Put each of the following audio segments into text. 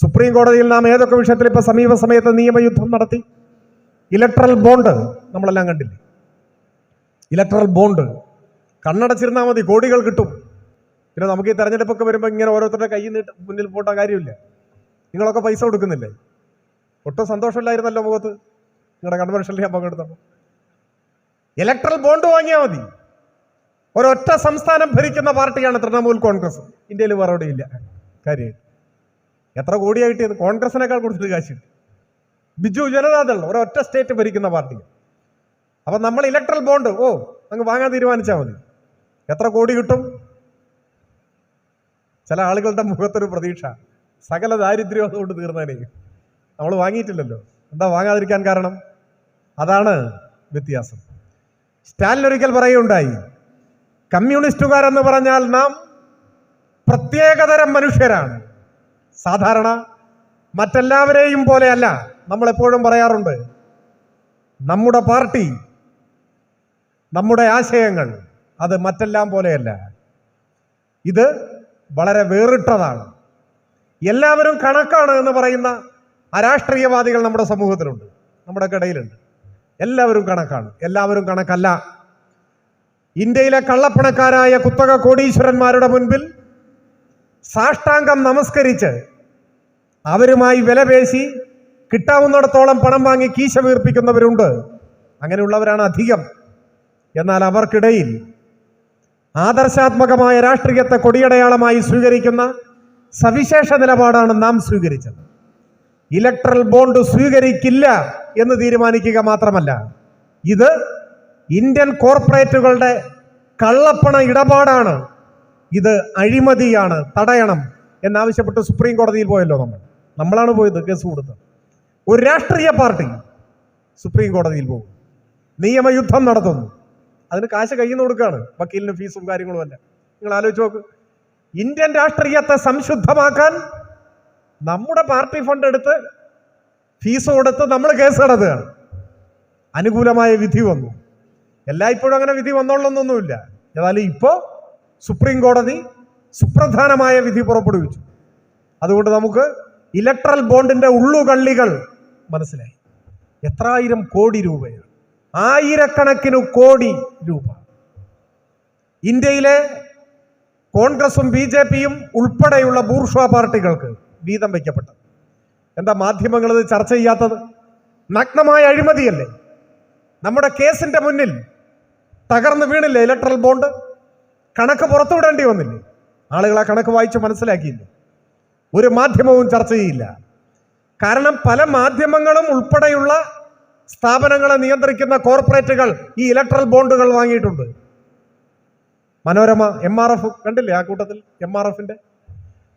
Supreme കോടതിയിൽ നാം ഏതൊക്കെ വിഷയത്തിൽ ഇപ്പൊ സമീപ സമയത്ത് നിയമയുദ്ധം നടത്തി? ഇലക്ട്രൽ ബോണ്ട് നമ്മളെല്ലാം കണ്ടില്ലേ? Electoral bond. കണ്ണടച്ചിരുന്നാൽ മതി കോടികൾ കിട്ടും. പിന്നെ നമുക്ക് ഈ തെരഞ്ഞെടുപ്പൊക്കെ വരുമ്പോൾ ഇങ്ങനെ ഓരോരുത്തരുടെ കൈ നീട്ട് മുന്നിൽ പോട്ട കാര്യമില്ല. നിങ്ങളൊക്കെ പൈസ കൊടുക്കുന്നില്ലേ? ഒട്ടും സന്തോഷമില്ലായിരുന്നല്ലോ മുഖത്ത്? നിങ്ങളുടെ കൺവെൻഷനിൽ ഞാൻ പങ്കെടുത്തപ്പോൾ ഇലക്ട്രൽ ബോണ്ട് വാങ്ങിയാൽ മതി. ഒരൊറ്റ സംസ്ഥാനം ഭരിക്കുന്ന പാർട്ടിയാണ് തൃണമൂൽ കോൺഗ്രസ്. ഇന്ത്യയിൽ വേറെ ഇല്ല. കാര്യം എത്ര കോടിയാണ് കിട്ടിയത്? കോൺഗ്രസിനേക്കാൾ കൂടുതൽ കാശ്. കിട്ടി ബിജു ജനതാദൾ ഒരൊറ്റ സ്റ്റേറ്റ് ഭരിക്കുന്ന പാർട്ടി. അപ്പൊ നമ്മൾ ഇലക്ട്രൽ ബോണ്ട് ഓ അങ്ങ് വാങ്ങാൻ തീരുമാനിച്ചാൽ മതി. എത്ര കോടി കിട്ടും? ചില ആളുകളുടെ മുഖത്തൊരു പ്രതീക്ഷ. സകല ദാരിദ്ര്യം അതുകൊണ്ട് തീർന്നേനെ. നമ്മൾ വാങ്ങിയിട്ടില്ലല്ലോ. എന്താ വാങ്ങാതിരിക്കാൻ കാരണം? അതാണ് വ്യത്യാസം. സ്റ്റാലിൻ ഒരിക്കൽ പറയുകയുണ്ടായി കമ്മ്യൂണിസ്റ്റുകാരെന്ന് പറഞ്ഞാൽ നാം പ്രത്യേകതരം മനുഷ്യരാണ്. സാധാരണ മറ്റെല്ലാവരെയും പോലെയല്ല നമ്മൾ എപ്പോഴും പറയാറുണ്ട്. നമ്മുടെ പാർട്ടി നമ്മുടെ ആശയങ്ങൾ അത് മറ്റെല്ലാം പോലെയല്ല. ഇത് വളരെ വേറിട്ടതാണ്. എല്ലാവരും കണക്കാണ് എന്ന് പറയുന്ന അരാഷ്ട്രീയവാദികൾ നമ്മുടെ സമൂഹത്തിലുണ്ട്. നമ്മുടെ ഇടയിലുണ്ട്. എല്ലാവരും കണക്കാണ്. എല്ലാവരും കണക്കല്ല. ഇന്ത്യയിലെ കള്ളപ്പണക്കാരായ കുത്തക കോടീശ്വരന്മാരുടെ മുൻപിൽ സാഷ്ടാംഗം നമസ്കരിച്ച് അവരുമായി വില പേശി കിട്ടാവുന്നിടത്തോളം പണം വാങ്ങി കീശ വീർപ്പിക്കുന്നവരുണ്ട്. അങ്ങനെയുള്ളവരാണ് അധികം. എന്നാൽ അവർക്കിടയിൽ ആദർശാത്മകമായ രാഷ്ട്രീയത്തെ കൊടിയടയാളമായി സ്വീകരിക്കുന്ന സവിശേഷ നിലപാടാണ് നാം സ്വീകരിച്ചത്. ഇലക്ട്രൽ ബോണ്ട് സ്വീകരിക്കില്ല എന്ന് തീരുമാനിക്കുക മാത്രമല്ല ഇത് ഇന്ത്യൻ കോർപ്പറേറ്റുകളുടെ കള്ളപ്പണ ഇടപാടാണ്. ഇത് അഴിമതിയാണ് തടയണം എന്നാവശ്യപ്പെട്ട് സുപ്രീം കോടതിയിൽ പോയല്ലോ നമ്മൾ. നമ്മളാണ് പോയത് കേസ് കൊടുത്തത് ഒരു രാഷ്ട്രീയ പാർട്ടി സുപ്രീം കോടതിയിൽ പോകും. നിയമയുദ്ധം നടത്തുന്നു. അതിന് കാശ് കയ്യിൽ നിന്ന് കൊടുക്കുകയാണ് വക്കീലിന് ഫീസും കാര്യങ്ങളും അല്ല നിങ്ങൾ ആലോചിച്ച് നോക്ക്. ഇന്ത്യൻ രാഷ്ട്രീയത്തെ സംശുദ്ധമാക്കാൻ നമ്മുടെ പാർട്ടി ഫണ്ട് എടുത്ത് ഫീസ് കൊടുത്ത് നമ്മൾ കേസ് നടത്തുകയാണ്. അനുകൂലമായ വിധി വന്നു. എല്ലായ്പ്പോഴും അങ്ങനെ വിധി വന്നോളൊന്നൊന്നുമില്ല ഏതായാലും ഇപ്പോൾ സുപ്രീം കോടതി സുപ്രധാനമായ വിധി പുറപ്പെടുവിച്ചു. അതുകൊണ്ട് നമുക്ക് ഇലക്ട്രൽ ബോണ്ടിന്റെ ഉള്ളുകള്ളികൾ. മനസ്സിലായി? എത്രായിരം കോടി രൂപയാണ്. ആയിരക്കണക്കിന് കോടി രൂപ. ഇന്ത്യയിലെ കോൺഗ്രസും ബി ജെ പിയും ഉൾപ്പെടെയുള്ള ബൂർഷ്വ പാർട്ടികൾക്ക് വീതം വയ്ക്കപ്പെട്ടത്. എന്താ മാധ്യമങ്ങൾ ഇത് ചർച്ച ചെയ്യാത്തത്? നഗ്നമായ അഴിമതിയല്ലേ? നമ്മുടെ കേസിന്റെ മുന്നിൽ തകർന്നു വീണില്ലേ ഇലക്ട്രൽ ബോണ്ട്? കണക്ക് പുറത്തുവിടേണ്ടി വന്നില്ലേ? ആളുകൾ ആ കണക്ക് വായിച്ച് മനസ്സിലാക്കിയില്ലേ? ഒരു മാധ്യമവും ചർച്ച ചെയ്യില്ല. കാരണം പല മാധ്യമങ്ങളും ഉൾപ്പെടെയുള്ള സ്ഥാപനങ്ങളെ നിയന്ത്രിക്കുന്ന കോർപ്പറേറ്റുകൾ ഈ ഇലക്ട്രൽ ബോണ്ടുകൾ വാങ്ങിയിട്ടുണ്ട്. മനോരമ എം ആർ എഫ് കണ്ടില്ലേ ആ കൂട്ടത്തിൽ? എം ആർ എഫിന്റെ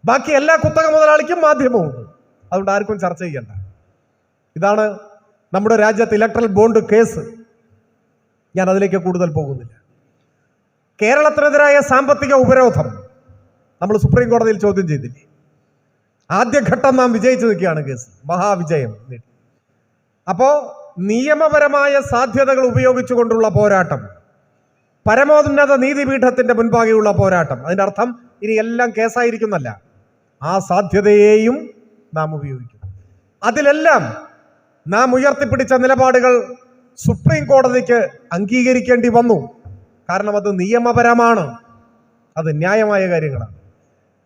ബാക്കി എല്ലാ കുത്തക മുതലാളിക്കും മാധ്യമമുണ്ട്. അതുകൊണ്ട് ആർക്കും ചർച്ച ചെയ്യണ്ട. ഇതാണ് നമ്മുടെ രാജ്യത്ത് ഇലക്ട്രൽ ബോണ്ട് കേസ് ഞാൻ അതിലേക്ക് കൂടുതൽ പോകുന്നില്ല. കേരളത്തിനെതിരായ സാമ്പത്തിക ഉപരോധം നമ്മൾ സുപ്രീം കോടതിയിൽ ചോദ്യം ചെയ്തില്ലേ? ആദ്യഘട്ടം നാം വിജയിച്ചു നിൽക്കുകയാണ് കേസ്. മഹാവിജയം. അപ്പോൾ അപ്പോ നിയമപരമായ സാധ്യതകൾ ഉപയോഗിച്ചുകൊണ്ടുള്ള പോരാട്ടം പരമോന്നത നീതിപീഠത്തിന്റെ മുൻപാകെയുള്ള പോരാട്ടം അതിന്റെ അർത്ഥം ഇനി എല്ലാം കേസായിരിക്കുന്നല്ല. ആ സാധ്യതയെയും നാം ഉപയോഗിക്കും. അതിലെല്ലാം നാം ഉയർത്തിപ്പിടിച്ച നിലപാടുകൾ സുപ്രീം കോടതിക്ക് അംഗീകരിക്കേണ്ടി വന്നു. കാരണം അത് നിയമപരമാണ്. അത് ന്യായമായ കാര്യങ്ങളാണ്.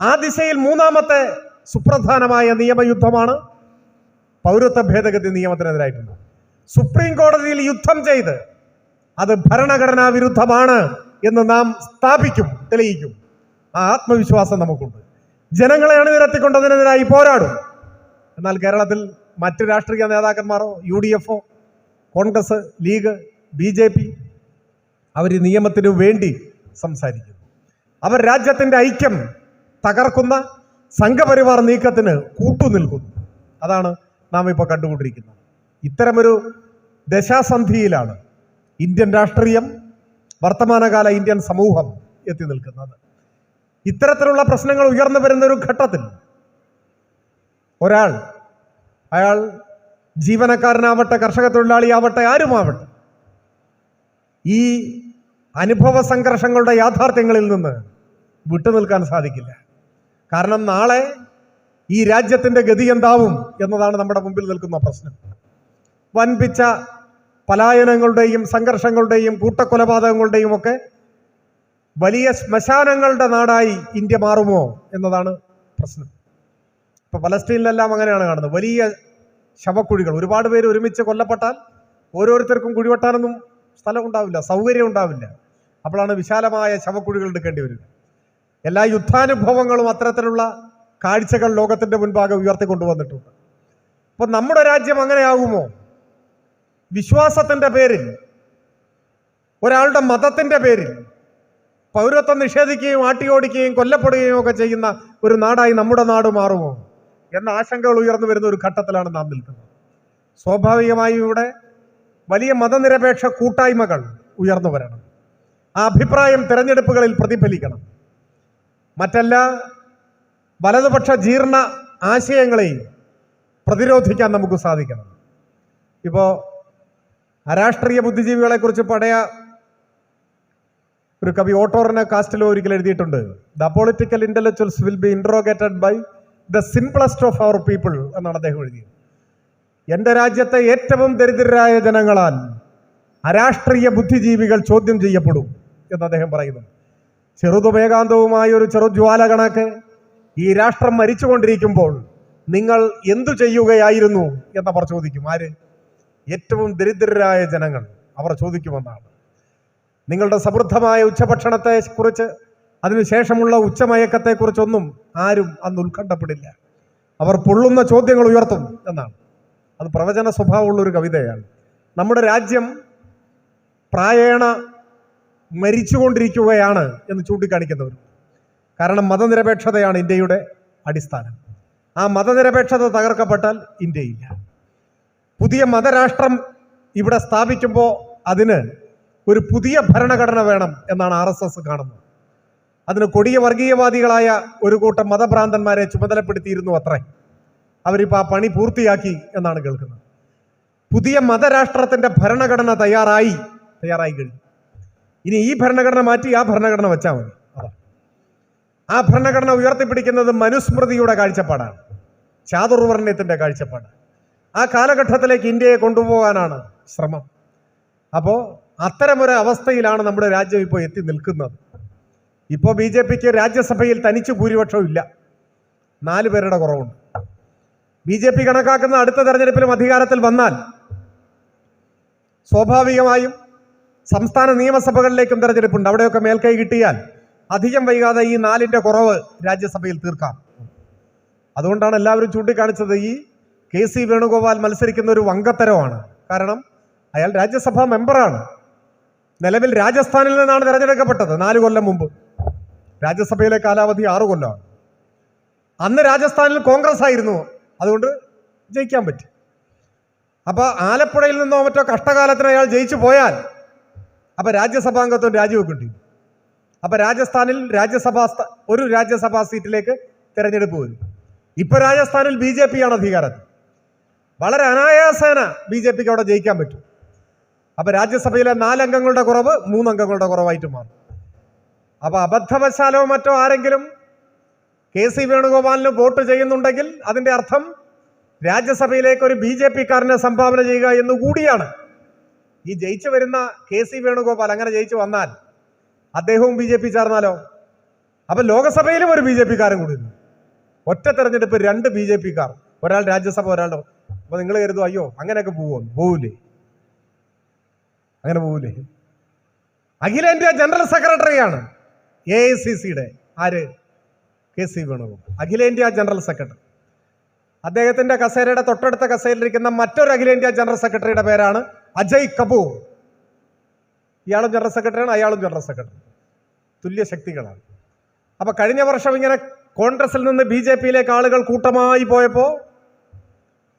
ആ ദിശയിൽ മൂന്നാമത്തെ സുപ്രധാനമായ നിയമയുദ്ധമാണ് പൗരത്വ ഭേദഗതി നിയമത്തിനെതിരായിട്ടുണ്ട് സുപ്രീം കോടതിയിൽ യുദ്ധം ചെയ്ത് അത് ഭരണഘടനാ വിരുദ്ധമാണ് എന്ന് നാം സ്ഥാപിക്കും തെളിയിക്കും. ആ ആത്മവിശ്വാസം നമുക്കുണ്ട്. ജനങ്ങളെ അണിനിരത്തിക്കൊണ്ട് അതിനെതിരായി പോരാടും. എന്നാൽ കേരളത്തിൽ മറ്റ് രാഷ്ട്രീയ നേതാക്കന്മാരോ U D എഫോ Congress League B J P അവർ നിയമത്തിനു വേണ്ടി സംസാരിക്കുന്നു. അവർ രാജ്യത്തിന്റെ ഐക്യം തകർക്കുന്ന സംഘപരിവാർ നീക്കത്തിന് കൂട്ടുനിൽക്കുന്നു. അതാണ് നാം ഇപ്പോൾ കണ്ടുകൊണ്ടിരിക്കുന്നത്. ഇത്തരമൊരു ദശാസന്ധിയിലാണ് ഇന്ത്യൻ രാഷ്ട്രീയം വർത്തമാനകാല ഇന്ത്യൻ സമൂഹം എത്തി നിൽക്കുന്നത്. ഇത്തരത്തിലുള്ള പ്രശ്നങ്ങൾ ഉയർന്നു വരുന്ന ഒരു ഘട്ടത്തിൽ ഒരാൾ അയാൾ ജീവനക്കാരനാവട്ടെ കർഷക തൊഴിലാളിയാവട്ടെ ആരുമാവട്ടെ ഈ അനുഭവ സംഘർഷങ്ങളുടെ യാഥാർത്ഥ്യങ്ങളിൽ നിന്ന് വിട്ടുനിൽക്കാൻ സാധിക്കില്ല. കാരണം നാളെ ഈ രാജ്യത്തിന്റെ ഗതി എന്താവും എന്നതാണ് നമ്മുടെ മുമ്പിൽ നിൽക്കുന്ന പ്രശ്നം. വൻപിച്ച പലായനങ്ങളുടെയും സംഘർഷങ്ങളുടെയും കൂട്ടക്കൊലപാതകങ്ങളുടെയും ഒക്കെ വലിയ ശ്മശാനങ്ങളുടെ നാടായി ഇന്ത്യ മാറുമോ എന്നതാണ് പ്രശ്നം. ഇപ്പൊ പലസ്തീനിലെല്ലാം അങ്ങനെയാണ് കാണുന്നത്. വലിയ ശവക്കുഴികൾ. ഒരുപാട് പേര് ഒരുമിച്ച് കൊല്ലപ്പെട്ടാൽ ഓരോരുത്തർക്കും കുഴിവെട്ടാനൊന്നും സ്ഥലം ഉണ്ടാവില്ല സൗകര്യം ഉണ്ടാവില്ല. അപ്പോഴാണ് വിശാലമായ ശവക്കുഴികൾ എടുക്കേണ്ടി വരിക എല്ലാ യുദ്ധാനുഭവങ്ങളും അത്തരത്തിലുള്ള കാഴ്ചകൾ ലോകത്തിന്റെ മുൻപാകെ ഉയർത്തിക്കൊണ്ടുവന്നിട്ടുണ്ട്. അപ്പൊ നമ്മുടെ രാജ്യം അങ്ങനെയാകുമോ? വിശ്വാസത്തിന്റെ പേരിൽ ഒരാളുടെ മതത്തിന്റെ പേരിൽ പൗരത്വം നിഷേധിക്കുകയും ആട്ടിയോടിക്കുകയും കൊല്ലപ്പെടുകയും ഒക്കെ ചെയ്യുന്ന ഒരു നാടായി നമ്മുടെ നാട് മാറുമോ? എന്ന ആശങ്കകൾ ഉയർന്നു വരുന്ന ഒരു ഘട്ടത്തിലാണ് നാം നിൽക്കുന്നത്. സ്വാഭാവികമായും ഇവിടെ വലിയ മതനിരപേക്ഷ കൂട്ടായ്മകൾ ഉയർന്നു വരണം. ആ അഭിപ്രായം തിരഞ്ഞെടുപ്പുകളിൽ പ്രതിഫലിക്കണം. മറ്റെല്ലാ വലതുപക്ഷ ജീർണ ആശയങ്ങളെയും പ്രതിരോധിക്കാൻ നമുക്ക് സാധിക്കണം. ഇപ്പോൾ അരാഷ്ട്രീയ ബുദ്ധിജീവികളെക്കുറിച്ച് പഴയ ഒരു കവി ഓട്ടോറിനെ കാസ്റ്റിലോ ഒരിക്കൽ എഴുതിയിട്ടുണ്ട്. The political intellectuals will be interrogated by the simplest of our people എന്നാണ് അദ്ദേഹം എഴുതിയത്. എന്റെ രാജ്യത്തെ ഏറ്റവും ദരിദ്രരായ ജനങ്ങളാൽ അരാഷ്ട്രീയ ബുദ്ധിജീവികൾ ചോദ്യം ചെയ്യപ്പെടും എന്ന് അദ്ദേഹം പറയുന്നു. ചെറുതുമേകാന്തവുമായ ഒരു ചെറുജ്വാല കണക്ക് ഈ രാഷ്ട്രം മരിച്ചുകൊണ്ടിരിക്കുമ്പോൾ നിങ്ങൾ എന്തു ചെയ്യുകയായിരുന്നു എന്നവർ ചോദിക്കും. ആര്? ഏറ്റവും ദരിദ്രരായ ജനങ്ങൾ അവർ ചോദിക്കുമെന്നാണ്. നിങ്ങളുടെ സമൃദ്ധമായ ഉച്ചഭക്ഷണത്തെ കുറിച്ച് അതിനുശേഷമുള്ള ഉച്ചമയക്കത്തെക്കുറിച്ചൊന്നും ആരും അന്ന് ഉത്കണ്ഠപ്പെടില്ല. അവർ പൊള്ളുന്ന ചോദ്യങ്ങൾ ഉയർത്തും എന്നാണ്. അത് പ്രവചന സ്വഭാവമുള്ള ഒരു കവിതയാണ്. നമ്മുടെ രാജ്യം പ്രായേണ മരിച്ചുകൊണ്ടിരിക്കുകയാണ് എന്ന് ചൂണ്ടിക്കാണിക്കുന്നവർ. കാരണം മതനിരപേക്ഷതയാണ് ഇന്ത്യയുടെ അടിസ്ഥാനം. ആ മതനിരപേക്ഷത തകർക്കപ്പെട്ടാൽ ഇന്ത്യയില്ല. പുതിയ മതരാഷ്ട്രം ഇവിടെ സ്ഥാപിക്കുമ്പോൾ അതിന് ഒരു പുതിയ ഭരണഘടന വേണം എന്നാണ് ആർ എസ് എസ് കാണുന്നത്. അതിന് കൊടിയ വർഗീയവാദികളായ ഒരു കൂട്ടം മതഭ്രാന്തന്മാരെ ചുമതലപ്പെടുത്തിയിരുന്നു അത്രേ. അവരിപ്പോൾ ആ പണി പൂർത്തിയാക്കി എന്നാണ് കേൾക്കുന്നത്. പുതിയ മതരാഷ്ട്രത്തിന്റെ ഭരണഘടന തയ്യാറായി തയ്യാറായി കഴിഞ്ഞു. ഇനി ഈ ഭരണഘടന മാറ്റി ആ ഭരണഘടന വെച്ചാൽ മതി. ആ ഭരണഘടന ഉയർത്തിപ്പിടിക്കുന്നത് മനുസ്മൃതിയുടെ കാഴ്ചപ്പാടാണ്. ചാതുർവർണയത്തിന്റെ കാഴ്ചപ്പാട്. ആ കാലഘട്ടത്തിലേക്ക് ഇന്ത്യയെ കൊണ്ടുപോകാനാണ് ശ്രമം. അപ്പോൾ അത്തരമൊരു അവസ്ഥയിലാണ് നമ്മുടെ രാജ്യം ഇപ്പോൾ എത്തി നിൽക്കുന്നത്. ഇപ്പോൾ ബി ജെ പിക്ക് രാജ്യസഭയിൽ തനിച്ച് ഭൂരിപക്ഷം ഇല്ല. നാല് പേരുടെ കുറവുണ്ട്. ബി ജെ പി കണക്കാക്കുന്ന അടുത്ത തെരഞ്ഞെടുപ്പിലും അധികാരത്തിൽ വന്നാൽ സ്വാഭാവികമായും സംസ്ഥാന നിയമസഭകളിലേക്കും തെരഞ്ഞെടുപ്പുണ്ട്. അവിടെയൊക്കെ മേൽക്കൈ കിട്ടിയാൽ അധികം വൈകാതെ ഈ നാലിന്റെ കുറവ് രാജ്യസഭയിൽ തീർക്കാം. അതുകൊണ്ടാണ് എല്ലാവരും ചൂണ്ടിക്കാണിച്ചത് ഈ കെ സി വേണുഗോപാൽ മത്സരിക്കുന്ന ഒരു വങ്കത്തരമാണ്. കാരണം അയാൾ രാജ്യസഭാ മെമ്പറാണ്. നിലവിൽ രാജസ്ഥാനിൽ നിന്നാണ് തിരഞ്ഞെടുക്കപ്പെട്ടത് നാല് കൊല്ലം മുമ്പ്. രാജ്യസഭയിലെ കാലാവധി ആറു കൊല്ലമാണ്. അന്ന് രാജസ്ഥാനിൽ കോൺഗ്രസ് ആയിരുന്നു. അതുകൊണ്ട് ജയിക്കാൻ പറ്റി. അപ്പൊ ആലപ്പുഴയിൽ നിന്നോ മറ്റോ കഷ്ടകാലത്തിന് അയാൾ ജയിച്ചു പോയാൽ അപ്പൊ രാജ്യസഭാംഗത്വം രാജിവെക്കേണ്ടി വരും. അപ്പൊ രാജസ്ഥാനിൽ രാജ്യസഭാ ഒരു രാജ്യസഭാ സീറ്റിലേക്ക് തെരഞ്ഞെടുപ്പ് വരും. ഇപ്പൊ രാജസ്ഥാനിൽ ബി ജെ പി ആണ് അധികാരത്തിൽ വളരെ അനായാസേന ബി ജെ പിക്ക് അവിടെ ജയിക്കാൻ പറ്റും. അപ്പൊ രാജ്യസഭയിലെ നാലംഗങ്ങളുടെ കുറവ് മൂന്നംഗങ്ങളുടെ കുറവായിട്ട് മാറും. അപ്പൊ അബദ്ധവശാലോ മറ്റോ ആരെങ്കിലും കെ സി വേണുഗോപാലിന് വോട്ട് ചെയ്യുന്നുണ്ടെങ്കിൽ അതിന്റെ അർത്ഥം രാജ്യസഭയിലേക്ക് ഒരു ബി ജെ പിക്കാരനെ സംഭാവന ചെയ്യുക എന്ന് കൂടിയാണ് ഈ ജയിച്ചു വരുന്ന കെ സി വേണുഗോപാൽ അങ്ങനെ ജയിച്ചു വന്നാൽ അദ്ദേഹവും ബി ജെ പി ചേർന്നാലോ? അപ്പൊ ലോകസഭയിലും ഒരു ബി ജെ പിക്കാരൻ കൂടി ഒറ്റ തെരഞ്ഞെടുപ്പ് രണ്ട് ബി ജെ പിക്കാർ. ഒരാൾ രാജ്യസഭ ഒരാളുടെ അപ്പൊ നിങ്ങൾ കരുതും അയ്യോ അങ്ങനെയൊക്കെ പോവോ? പോവില്ലേ? അങ്ങനെ പോവില്ലേ? അഖിലേന്ത്യാ ജനറൽ സെക്രട്ടറിയാണ് എ ഐ സി സിയുടെ ആര്? K C Venugopal. അഖിലേന്ത്യാ ജനറൽ സെക്രട്ടറി. അദ്ദേഹത്തിന്റെ കസേരയുടെ തൊട്ടടുത്ത കസേരയിലിരിക്കുന്ന മറ്റൊരു അഖിലേന്ത്യാ ജനറൽ സെക്രട്ടറിയുടെ പേരാണ് അജയ് കപൂർ. ഇയാളും ജനറൽ സെക്രട്ടറിയാണ് അയാളും ജനറൽ സെക്രട്ടറി. തുല്യ ശക്തികളാണ്. അപ്പൊ കഴിഞ്ഞ വർഷം ഇങ്ങനെ കോൺഗ്രസിൽ നിന്ന് ബി ജെ പിയിലേക്ക് ആളുകൾ കൂട്ടമായി പോയപ്പോൾ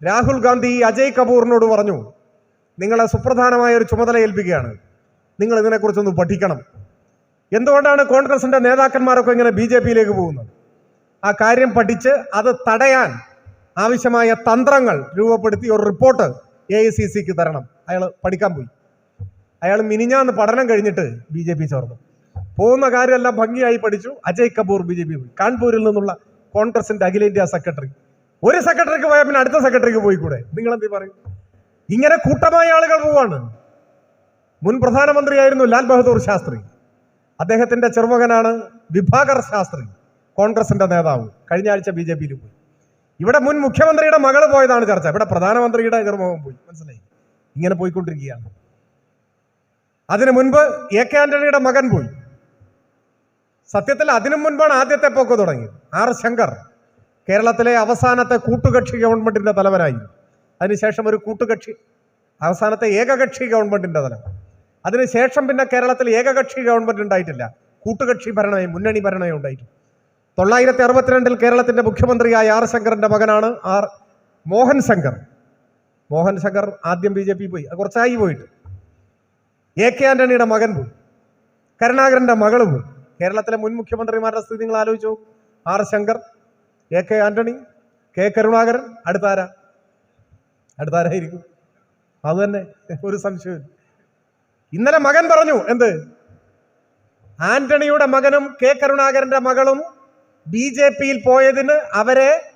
രാഹുൽ ഗാന്ധി അജയ് കപൂറിനോട് പറഞ്ഞു നിങ്ങളെ സുപ്രധാനമായ ഒരു ചുമതല ഏൽപ്പിക്കുകയാണ്. നിങ്ങൾ ഇതിനെക്കുറിച്ചൊന്ന് പഠിക്കണം. എന്തുകൊണ്ടാണ് കോൺഗ്രസിന്റെ നേതാക്കന്മാരൊക്കെ ഇങ്ങനെ ബി ജെ പിയിലേക്ക് പോകുന്നത്? ആ കാര്യം പഠിച്ച് അത് തടയാൻ ആവശ്യമായ തന്ത്രങ്ങൾ രൂപപ്പെടുത്തി ഒരു റിപ്പോർട്ട് എ ഐ സി സിക്ക് തരണം. അയാൾ പഠിക്കാൻ പോയി. അയാൾ മിനിഞ്ഞാന്ന് പഠനം കഴിഞ്ഞിട്ട് ബി ജെ പി ചേർന്നു. പോകുന്ന കാര്യമെല്ലാം ഭംഗിയായി പഠിച്ചു. Ajay Kapoor B J P പോയി. കാൺപൂരിൽ നിന്നുള്ള കോൺഗ്രസിന്റെ അഖിലേന്ത്യാ സെക്രട്ടറി. ഒരു സെക്രട്ടറിക്ക് പോയാൽ പിന്നെ അടുത്ത സെക്രട്ടറിക്ക് പോയിക്കൂടെ? നിങ്ങൾ എന്ത് പറയും? ഇങ്ങനെ കൂട്ടമായ ആളുകൾ പോവാണ്. മുൻ പ്രധാനമന്ത്രിയായിരുന്നു ലാൽ ബഹദൂർ ശാസ്ത്രി. അദ്ദേഹത്തിന്റെ ചെറുമകനാണ് വിഭാകർ ശാസ്ത്രി കോൺഗ്രസിന്റെ നേതാവ്. കഴിഞ്ഞ ആഴ്ച ബി ജെ പിയിൽ പോയി. ഇവിടെ മുൻ മുഖ്യമന്ത്രിയുടെ മകൾ പോയതാണ് ചർച്ച. ഇവിടെ പ്രധാനമന്ത്രിയുടെ ഗർഭവും പോയി. മനസ്സിലായി? ഇങ്ങനെ പോയിക്കൊണ്ടിരിക്കുകയാണ്. അതിനു മുൻപ് എ കെ ആന്റണിയുടെ മകൻ പോയി. സത്യത്തിൽ അതിനു മുൻപാണ് ആദ്യത്തെ പോക്ക് തുടങ്ങിയത്. ആർ ശങ്കർ കേരളത്തിലെ അവസാനത്തെ കൂട്ടുകക്ഷി ഗവൺമെന്റിന്റെ തലവനായി. അതിനുശേഷം ഒരു കൂട്ടുകക്ഷി അവസാനത്തെ ഏകകക്ഷി ഗവൺമെന്റിന്റെ തലവൻ. അതിനുശേഷം പിന്നെ കേരളത്തിൽ ഏകകക്ഷി ഗവൺമെന്റ് ഉണ്ടായിട്ടില്ല. കൂട്ടുകക്ഷി ഭരണമേ മുന്നണി ഭരണമേ ഉണ്ടായിട്ടില്ല. തൊള്ളായിരത്തി അറുപത്തിരണ്ടിൽ കേരളത്തിന്റെ മുഖ്യമന്ത്രിയായ ആർ ശങ്കറിന്റെ മകനാണ് ആർ മോഹൻ ശങ്കർ. മോഹൻ ശങ്കർ ആദ്യം ബി ജെ പി പോയി. കുറച്ചായി പോയിട്ട്. എ കെ ആന്റണിയുടെ മകൻ പോയി. കരുണാകരന്റെ മകൾ പോയി. കേരളത്തിലെ മുൻ മുഖ്യമന്ത്രിമാരുടെ സ്ഥിതി നിങ്ങൾ ആലോചിച്ചു. R Shankar A K Antony K Karunakaran. അടുത്താര? അടുത്താരായിരിക്കും? അത് തന്നെ ഒരു സംശയം ഇന്നലെ മകൻ പറഞ്ഞു എന്ത്? ആന്റണിയുടെ മകനും കെ കരുണാകരന്റെ മകളും ബി ജെ പിയിൽ പോയതിന് അവരെ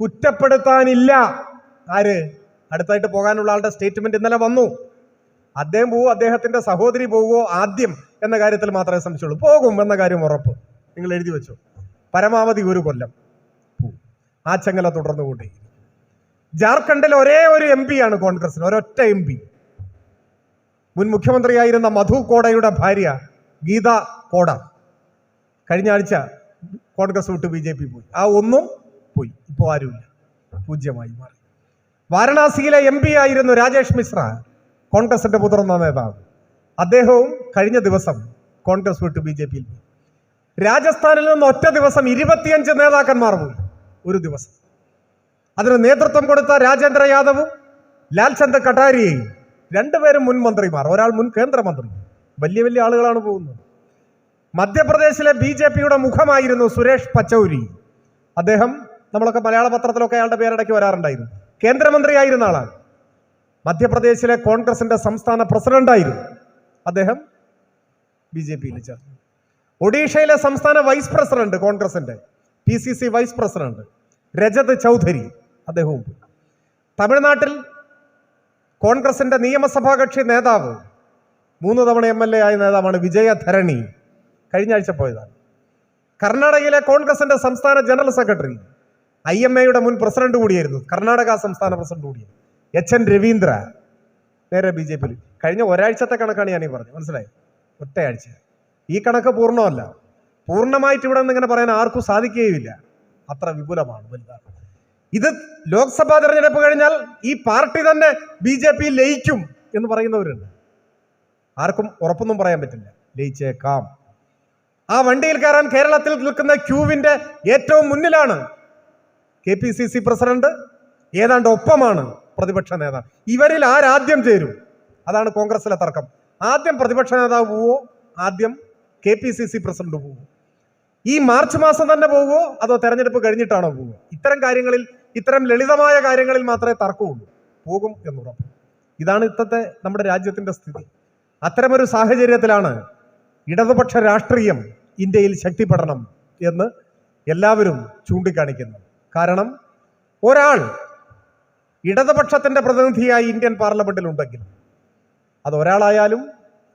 കുറ്റപ്പെടുത്താനില്ല. ആര്? അടുത്തായിട്ട് പോകാനുള്ള ആളുടെ സ്റ്റേറ്റ്മെന്റ് ഇന്നലെ വന്നു. അദ്ദേഹം പോവോ? അദ്ദേഹത്തിന്റെ സഹോദരി പോവോ? ആദ്യം എന്ന കാര്യത്തിൽ മാത്രമേ സംശയമുള്ളൂ പോകും എന്ന കാര്യം ഉറപ്പ്. നിങ്ങൾ എഴുതി വെച്ചു. പരമാവധി ഒരു കൊല്ലം. ആ ചങ്ങല തുടർന്നു കൂട്ടി ജാർഖണ്ഡിൽ ഒരേ ഒരു എം ആണ് കോൺഗ്രസിന് ഒരൊറ്റ എം പി. മുൻ മുഖ്യമന്ത്രിയായിരുന്ന മധു കോടയുടെ ഭാര്യ ഗീത കോട. കഴിഞ്ഞ ആഴ്ച കോൺഗ്രസ് വിട്ട് ബി ജെ പി പോയി. ആ ഒന്നും പോയി. ഇപ്പോൾ ആരുമില്ല. പൂജ്യമായി മാറി. വാരണാസിയിലെ എം പി ആയിരുന്നു രാജേഷ് മിശ്ര കോൺഗ്രസിന്റെ മുതിർന്ന നേതാവ്. അദ്ദേഹവും കഴിഞ്ഞ ദിവസം കോൺഗ്രസ് വിട്ട് ബി ജെ പിയിൽ പോയി. രാജസ്ഥാനിൽ നിന്ന് ഒറ്റ ദിവസം ഇരുപത്തിയഞ്ച് നേതാക്കന്മാർ പോയി. ഒരു ദിവസം. അതിന് നേതൃത്വം കൊടുത്ത രാജേന്ദ്ര യാദവും ലാൽചന്ദ് കട്ടാരിയെയും രണ്ടുപേരും മുൻ മന്ത്രിമാർ ഒരാൾ മുൻ കേന്ദ്രമന്ത്രി വലിയ വലിയ ആളുകളാണ് പോകുന്നത്. മധ്യപ്രദേശിലെ ബി ജെ പിയുടെ മുഖമായിരുന്നു സുരേഷ് പച്ചൗരി. അദ്ദേഹം നമ്മളൊക്കെ മലയാള പത്രത്തിലൊക്കെ അയാളുടെ പേരിടയ്ക്ക് വരാറുണ്ടായിരുന്നു. കേന്ദ്രമന്ത്രിയായിരുന്ന ആളാണ്. മധ്യപ്രദേശിലെ കോൺഗ്രസിന്റെ സംസ്ഥാന പ്രസിഡന്റായിരുന്നു അദ്ദേഹം ബി ജെ പിയിൽ ചേർന്നു. ഒഡീഷയിലെ സംസ്ഥാന വൈസ് പ്രസിഡന്റ് കോൺഗ്രസിന്റെ P C C vice president Rajat Chaudhary അദ്ദേഹവും തമിഴ്നാട്ടിൽ കോൺഗ്രസിന്റെ നിയമസഭാ കക്ഷി നേതാവ് മൂന്ന് തവണ എം എൽ എ ആയ നേതാവാണ് വിജയധരണി. കഴിഞ്ഞ ആഴ്ച പോയതാണ്. കർണാടകയിലെ കോൺഗ്രസിന്റെ സംസ്ഥാന ജനറൽ സെക്രട്ടറി ഐ എം എയുടെ മുൻ പ്രസിഡന്റ് കൂടിയായിരുന്നു. കർണാടക സംസ്ഥാന പ്രസിഡന്റ് കൂടിയായിരുന്നു. H N Raveendra. നേരെ ബി ജെ പിയിൽ. കഴിഞ്ഞ ഒരാഴ്ചത്തെ കണക്കാണ് ഞാൻ പറഞ്ഞത്. മനസ്സിലായി? ഒറ്റയാഴ്ച. ഈ കണക്ക് പൂർണമല്ല. പൂർണമായിട്ട് ഇവിടെ നിന്ന് ഇങ്ങനെ പറയാൻ ആർക്കും സാധിക്കുകയുമില്ല. അത്ര വിപുലമാണ് വലുതാണ്. ഇത് ലോക്സഭാ തെരഞ്ഞെടുപ്പ് കഴിഞ്ഞാൽ ഈ പാർട്ടി തന്നെ ബി ജെ പി ലയിക്കും എന്ന് പറയുന്നവരുണ്ട്. ആർക്കും ഉറപ്പൊന്നും പറയാൻ പറ്റില്ല. ലയിച്ചേക്കാം. ആ വണ്ടിയിൽ കയറാൻ കേരളത്തിൽ നിൽക്കുന്ന ക്യൂവിന്റെ ഏറ്റവും മുന്നിലാണ് K P C C president. ഏതാണ്ട് ഒപ്പമാണ് പ്രതിപക്ഷ നേതാവ്. ഇവരിൽ ആരാദ്യം ചേരും? അതാണ് കോൺഗ്രസിലെ തർക്കം. ആദ്യം പ്രതിപക്ഷ നേതാവ് പോവോ? ആദ്യം K P C C president പോവോ? ഈ മാർച്ച് മാസം തന്നെ പോവോ? അതോ തെരഞ്ഞെടുപ്പ് കഴിഞ്ഞിട്ടാണോ പോവുക ഇത്തരം കാര്യങ്ങളിൽ ഇത്തരം ലളിതമായ കാര്യങ്ങളിൽ മാത്രമേ തർക്കമുള്ളൂ. പോകും എന്നുറപ്പ് ഇതാണ് ഇന്നത്തെ നമ്മുടെ രാജ്യത്തിന്റെ സ്ഥിതി. അത്തരമൊരു സാഹചര്യത്തിലാണ് ഇടതുപക്ഷ രാഷ്ട്രീയം ഇന്ത്യയിൽ ശക്തിപ്പെടണം എന്ന് എല്ലാവരും ചൂണ്ടിക്കാണിക്കുന്നു. കാരണം ഒരാൾ ഇടതുപക്ഷത്തിന്റെ പ്രതിനിധിയായി ഇന്ത്യൻ പാർലമെന്റിൽ ഉണ്ടെങ്കിൽ അത് ഒരാളായാലും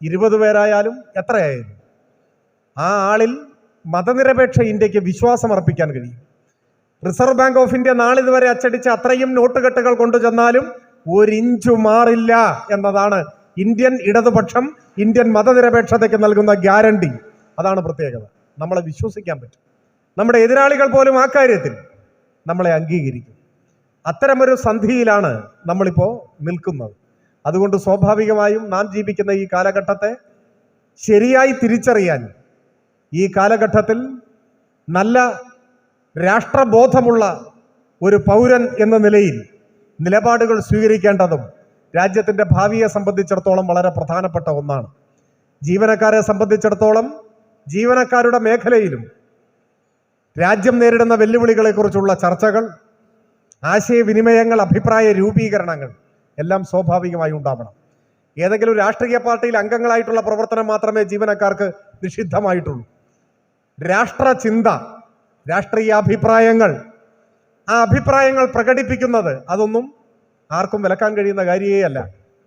ഇരുപത് പേരായാലും എത്രയായാലും ആ ആളിൽ മതനിരപേക്ഷ ഇന്ത്യയ്ക്ക് വിശ്വാസം അർപ്പിക്കാൻ കഴിയും. റിസർവ് ബാങ്ക് ഓഫ് ഇന്ത്യ നാളിതുവരെ അച്ചടിച്ച് അത്രയും നോട്ടുകെട്ടുകൾ കൊണ്ടുചെന്നാലും ഒരിഞ്ചു മാറില്ല എന്നതാണ് ഇന്ത്യൻ ഇടതുപക്ഷം ഇന്ത്യൻ മതനിരപേക്ഷതയ്ക്ക് നൽകുന്ന ഗ്യാരണ്ടി. അതാണ് പ്രത്യേകത. നമ്മളെ വിശ്വസിക്കാൻ പറ്റും. നമ്മുടെ എതിരാളികൾ പോലും ആ കാര്യത്തിൽ നമ്മളെ അംഗീകരിക്കും. അത്തരമൊരു സന്ധിയിലാണ് നമ്മളിപ്പോൾ നിൽക്കുന്നത്. അതുകൊണ്ട് സ്വാഭാവികമായും നാം ജീവിക്കുന്ന ഈ കാലഘട്ടത്തെ ശരിയായി തിരിച്ചറിയാൻ ഈ കാലഘട്ടത്തിൽ നല്ല രാഷ്ട്രബോധമുള്ള ഒരു പൗരൻ എന്ന നിലയിൽ നിലപാടുകൾ സ്വീകരിക്കേണ്ടതും രാജ്യത്തിന്റെ ഭാവിയെ സംബന്ധിച്ചിടത്തോളം വളരെ പ്രധാനപ്പെട്ട ഒന്നാണ്. ജീവനക്കാരെ സംബന്ധിച്ചിടത്തോളം ജീവനക്കാരുടെ മേഖലയിലും രാജ്യം നേരിടുന്ന വെല്ലുവിളികളെക്കുറിച്ചുള്ള ചർച്ചകൾ ആശയവിനിമയങ്ങൾ അഭിപ്രായ രൂപീകരണങ്ങൾ എല്ലാം സ്വാഭാവികമായി ഉണ്ടാവണം. ഏതെങ്കിലും രാഷ്ട്രീയ പാർട്ടിയിൽ അംഗങ്ങളായിട്ടുള്ള പ്രവർത്തനം മാത്രമേ ജീവനക്കാർക്ക് നിഷിദ്ധമായിട്ടുള്ളൂ. രാഷ്ട്രചിന്ത രാഷ്ട്രീയ അഭിപ്രായങ്ങൾ ആ അഭിപ്രായങ്ങൾ പ്രകടിപ്പിക്കുന്നത് അതൊന്നും ആർക്കും വിലക്കാൻ കഴിയുന്ന കാര്യമേ അല്ല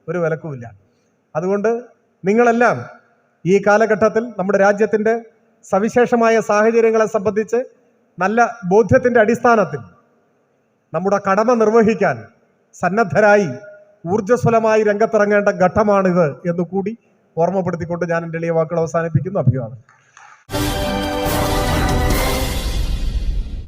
ഒരു വിലക്കുമില്ല. അതുകൊണ്ട് നിങ്ങളെല്ലാം ഈ കാലഘട്ടത്തിൽ നമ്മുടെ രാജ്യത്തിന്റെ സവിശേഷമായ സാഹചര്യങ്ങളെ സംബന്ധിച്ച് നല്ല ബോധ്യത്തിന്റെ അടിസ്ഥാനത്തിൽ നമ്മുടെ കടമ നിർവഹിക്കാൻ സന്നദ്ധരായി ഊർജസ്വലമായി രംഗത്തിറങ്ങേണ്ട ഘട്ടമാണിത് എന്ന് കൂടി ഓർമ്മപ്പെടുത്തിക്കൊണ്ട് ഞാൻ എന്റെ എളിയ വാക്കുകൾ അവസാനിപ്പിക്കുന്നു. അഭിവാദം